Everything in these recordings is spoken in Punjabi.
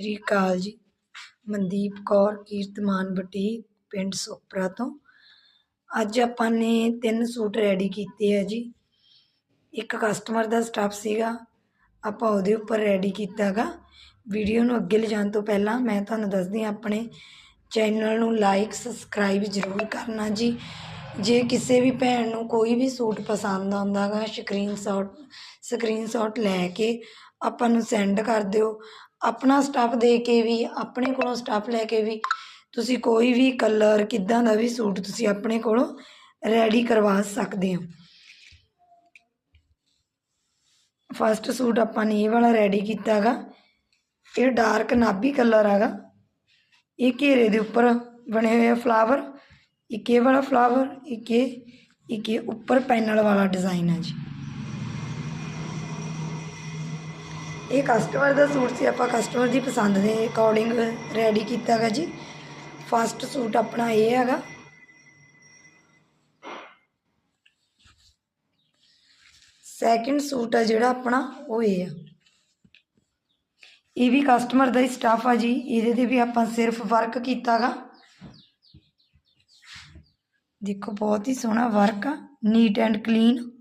ਸ੍ਰੀ ਅਕਾਲ ਜੀ। ਮਨਦੀਪ ਕੌਰ, ਕੀਰਤਮਾਨ ਬੁਟੀਕ, ਪਿੰਡ ਸੋਪਰਾ ਤੋਂ। ਅੱਜ ਆਪਾਂ ਨੇ ਤਿੰਨ ਸੂਟ ਰੈਡੀ ਕੀਤੇ ਆ ਜੀ। ਇੱਕ ਕਸਟਮਰ ਦਾ ਸਟਾਫ ਸੀਗਾ, ਆਪਾਂ ਉਹਦੇ ਉੱਪਰ ਰੈਡੀ ਕੀਤਾਗਾ। ਵੀਡੀਓ ਨੂੰ ਅੱਗੇ ਲਿਜਾਣ ਤੋਂ ਪਹਿਲਾਂ ਮੈਂ ਤੁਹਾਨੂੰ ਦੱਸਦੀ ਹਾਂ, ਆਪਣੇ ਚੈਨਲ ਨੂੰ ਲਾਈਕ ਸਬਸਕ੍ਰਾਈਬ ਜ਼ਰੂਰ ਕਰਨਾ ਜੀ। ਜੇ ਕਿਸੇ ਵੀ ਭੈਣ ਨੂੰ ਕੋਈ ਵੀ ਸੂਟ ਪਸੰਦ ਆਉਂਦਾਗਾ ਸਕਰੀਨਸ਼ਾਟ ਸਕਰੀਨਸ਼ਾਟ ਲੈ ਕੇ ਆਪਾਂ ਨੂੰ ਸੈਂਡ ਕਰ ਦਿਓ। ਆਪਣਾ ਸਟਾਫ ਦੇ ਕੇ ਵੀ, ਆਪਣੇ ਕੋਲੋਂ ਸਟਾਫ ਲੈ ਕੇ ਵੀ ਤੁਸੀਂ ਕੋਈ ਵੀ ਕਲਰ ਕਿੱਦਾਂ ਦਾ ਵੀ ਸੂਟ ਤੁਸੀਂ ਆਪਣੇ ਕੋਲੋਂ ਰੈਡੀ ਕਰਵਾ ਸਕਦੇ ਹੋ। ਫਸਟ ਸੂਟ ਆਪਾਂ ਨੇ ਇਹ ਵਾਲਾ ਰੈਡੀ ਕੀਤਾ ਕੀਤਾਗਾ ਇਹ ਡਾਰਕ ਨਾਭੀ ਕਲਰ ਹੈਗਾ ਇਹ ਘੇਰੇ ਦੇ ਉੱਪਰ ਬਣੇ ਹੋਏ ਆ ਫਲਾਵਰ ਇੱਕ ਇਹ ਵਾਲਾ ਫਲਾਵਰ ਇੱਕ ਇਹ ਇੱਕ ਇਹ ਉੱਪਰ ਪੈਨਲ ਵਾਲਾ ਡਿਜ਼ਾਈਨ ਹੈ ਜੀ। ਇਹ ਕਸਟਮਰ ਦਾ ਸੂਟ ਸੀ, ਆਪਾਂ ਕਸਟਮਰ ਦੀ ਪਸੰਦ ਦੇ ਅਕੋਰਡਿੰਗ ਰੈਡੀ ਕੀਤਾ ਕੀਤਾਗਾ ਜੀ। ਫਸਟ ਸੂਟ ਆਪਣਾ ਇਹ ਹੈਗਾ। ਸੈਕਿੰਡ ਸੂਟ ਆ ਜਿਹੜਾ ਆਪਣਾ, ਉਹ ਇਹ ਆ। ਇਹ ਵੀ ਕਸਟਮਰ ਦਾ ਹੀ ਸਟਾਫ ਆ ਜੀ, ਇਹਦੇ ਤੇ ਵੀ ਆਪਾਂ ਸਿਰਫ ਵਰਕ ਕੀਤਾਗਾ ਦੇਖੋ, ਬਹੁਤ ਹੀ ਸੋਹਣਾ ਵਰਕ ਆ ਨੀਟ ਐਂਡ ਕਲੀਨ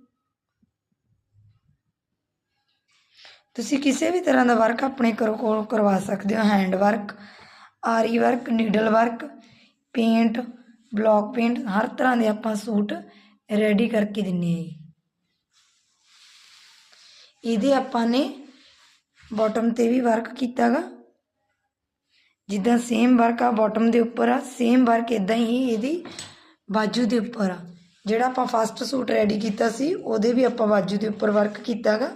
ਤੁਸੀਂ ਕਿਸੇ ਵੀ ਤਰ੍ਹਾਂ ਦਾ ਵਰਕ ਆਪਣੇ ਕਰੋ ਕੋਲ ਕਰਵਾ ਸਕਦੇ ਹੋ hand work aari work needle work paint block paint ਹਰ ਤਰ੍ਹਾਂ ਦੇ ਆਪਾਂ ਸੂਟ ਰੈਡੀ ਕਰਕੇ ਦਿੰਨੇ ਆ ਜੀ। ਇਹਦੇ ਆਪਾਂ ਨੇ ਬਾਟਮ ਤੇ ਵੀ ਵਰਕ ਕੀਤਾਗਾ। ਜਿੱਦਾਂ ਸੇਮ ਵਰਕ ਆ ਬਾਟਮ ਦੇ ਉੱਪਰ ਆ ਸੇਮ ਵਰਕ ਇਦਾਂ ਹੀ ਇਹਦੀ ਬਾਜੂ ਦੇ ਉੱਪਰ ਆ। ਜਿਹੜਾ ਆਪਾਂ ਫਸਟ ਸੂਟ ਰੈਡੀ ਕੀਤਾ ਸੀ, ਉਹਦੇ ਵੀ ਆਪਾਂ ਬਾਜੂ ਦੇ ਉੱਪਰ ਵਰਕ ਕੀਤਾਗਾ।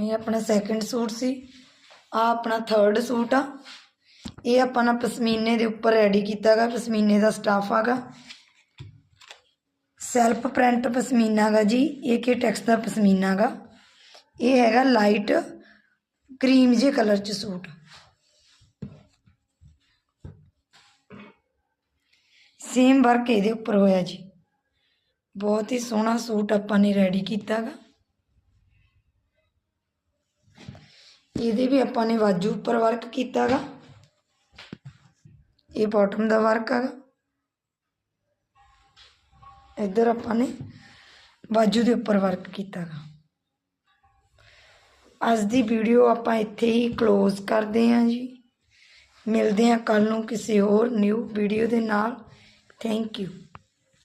ਇਹ ਆਪਣਾ ਸੈਕੰਡ ਸੂਟ ਸੀ। ਆ ਆਪਣਾ ਥਰਡ ਸੂਟ ਆ। ਇਹ ਆਪਾਂ ਨਾ ਪਸ਼ਮੀਨੇ ਦੇ ਉੱਪਰ ਰੈਡੀ ਕੀਤਾਗਾ, ਪਸ਼ਮੀਨੇ ਦਾ ਸਟਾਫ ਆਗਾ। ਸੈਲਫ ਪ੍ਰਿੰਟ ਪਸ਼ਮੀਨਾ ਗਾ ਜੀ, ਇਹ ਕੇ ਟੈਕਸ ਦਾ ਪਸ਼ਮੀਨਾ ਗਾ ਇਹ ਹੈਗਾ ਲਾਈਟ ਕਰੀਮ ਜੇ ਕਲਰ ਚ ਸੂਟ ਸੇਮ ਵਰਕ ਇਹਦੇ ਉੱਪਰ ਹੋਇਆ ਜੀ। ਬਹੁਤ ਹੀ ਸੋਹਣਾ ਸੂਟ ਆਪਾਂ ਨੇ ਰੈਡੀ ਕੀਤਾਗਾ। ਇਹਦੇ ਵੀ ਆਪਾਂ ਨੇ ਵਾਜੂ ਉੱਪਰ ਵਰਕ ਕੀਤਾਗਾ। ਇਹ ਬਾਟਮ ਦਾ ਵਰਕ ਹੈਗਾ। ਇੱਧਰ ਆਪਾਂ ਨੇ ਬਾਜੂ ਦੇ ਉੱਪਰ ਵਰਕ ਕੀਤਾਗਾ। ਅੱਜ ਦੀ ਵੀਡੀਓ ਆਪਾਂ ਇੱਥੇ ਹੀ ক্লোਜ਼ ਕਰਦੇ ਹਾਂ ਜੀ। ਮਿਲਦੇ ਹਾਂ ਕੱਲ ਨੂੰ ਕਿਸੇ ਹੋਰ ਨਿਊ ਵੀਡੀਓ ਦੇ ਨਾਲ। Thank you